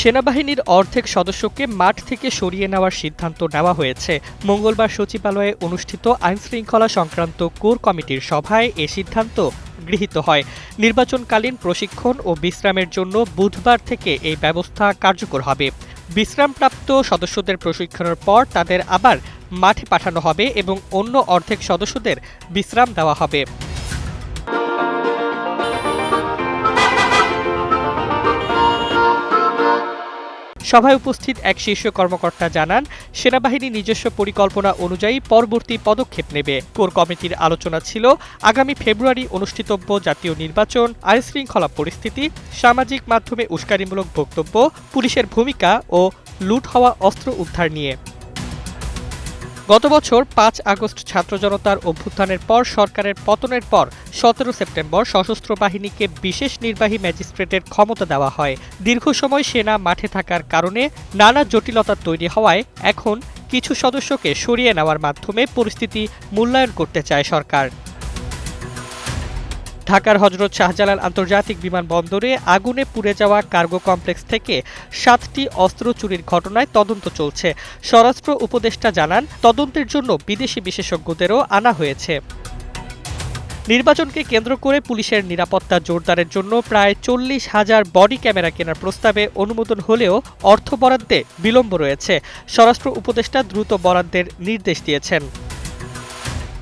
সেনাবাহিনীর অর্ধেক সদস্যকে মাঠ থেকে সরিয়ে নেওয়ার সিদ্ধান্ত নেওয়া হয়েছে। মঙ্গলবার সচিবালয়ে অনুষ্ঠিত আইনশৃঙ্খলা সংক্রান্ত কোর কমিটির সভায় এ সিদ্ধান্ত গৃহীত হয়। নির্বাচনকালীন প্রশিক্ষণ ও বিশ্রামের জন্য বুধবার থেকে এই ব্যবস্থা কার্যকর হবে। বিশ্রামপ্রাপ্ত সদস্যদের প্রশিক্ষণের পর তাদের আবার মাঠে পাঠানো হবে এবং অন্য অর্ধেক সদস্যদের বিশ্রাম দেওয়া হবে। সভায় উপস্থিত এক শীর্ষ কর্মকর্তা জানান, সেনাবাহিনী নিজস্ব পরিকল্পনা অনুযায়ী পরবর্তী পদক্ষেপ নেবে। কোর কমিটির আলোচনা ছিল আগামী ফেব্রুয়ারি অনুষ্ঠিতব্য জাতীয় নির্বাচন, আইনশৃঙ্খলা পরিস্থিতি, সামাজিক মাধ্যমে উস্কানিমূলক বক্তব্য, পুলিশের ভূমিকা ও লুট হওয়া অস্ত্র উদ্ধার নিয়ে। গত বছর পাঁচ আগস্ট ছাত্র জনতার অভ্যুত্থানের পর সরকারের পতনের পর সতেরো সেপ্টেম্বর সশস্ত্র বাহিনীকে বিশেষ নির্বাহী ম্যাজিস্ট্রেটের ক্ষমতা দেওয়া হয়। দীর্ঘ সময় সেনা মাঠে থাকার কারণে নানা জটিলতা তৈরি হওয়ায় এখন কিছু সদস্যকে সরিয়ে নেওয়ার মাধ্যমে পরিস্থিতি মূল্যায়ন করতে চায় সরকার। ঢাকার হজরত শাহজালাল আন্তর্জাতিক বিমানবন্দরে আগুনে পুড়ে যাওয়া কার্গো কমপ্লেক্স থেকে সাতটি অস্ত্র চুরির ঘটনায় তদন্ত চলছে। স্বরাষ্ট্র উপদেষ্টা জানান, তদন্তের জন্য বিদেশি বিশেষজ্ঞদেরও আনা হয়েছে। নির্বাচনকে কেন্দ্র করে পুলিশের নিরাপত্তা জোরদারের জন্য প্রায় চল্লিশ হাজার বডি ক্যামেরা কেনার প্রস্তাবে অনুমোদন হলেও অর্থ বরাদ্দে বিলম্ব রয়েছে। স্বরাষ্ট্র উপদেষ্টা দ্রুত বরাদ্দের নির্দেশ দিয়েছেন।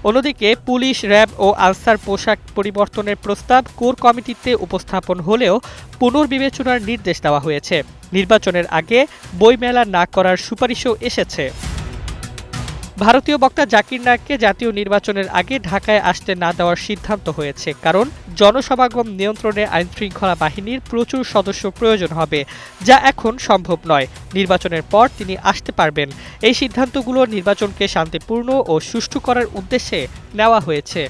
অন্যদিকে পুলিশ, র্যাব ও আনসার পোশাক পরিবর্তনের প্রস্তাব কোর কমিটিতে উপস্থাপন হলেও পুনর্বিবেচনার নির্দেশ দেওয়া হয়েছে। নির্বাচনের আগে বইমেলা না করার সুপারিশও এসেছে। ভারতীয় বক্তা জাকির নায়ককে জাতীয় নির্বাচনের আগে ঢাকায় আসতে না দেওয়ার সিদ্ধান্ত হয়েছে, কারণ জনসমাগম নিয়ন্ত্রণে আইনশৃঙ্খলা বাহিনীর প্রচুর সদস্য প্রয়োজন হবে, যা এখন সম্ভব নয়। নির্বাচনের পর তিনি আসতে পারবেন। এই সিদ্ধান্তগুলো নির্বাচনকে শান্তিপূর্ণ ও সুষ্ঠু করার উদ্দেশ্যে নেওয়া হয়েছে।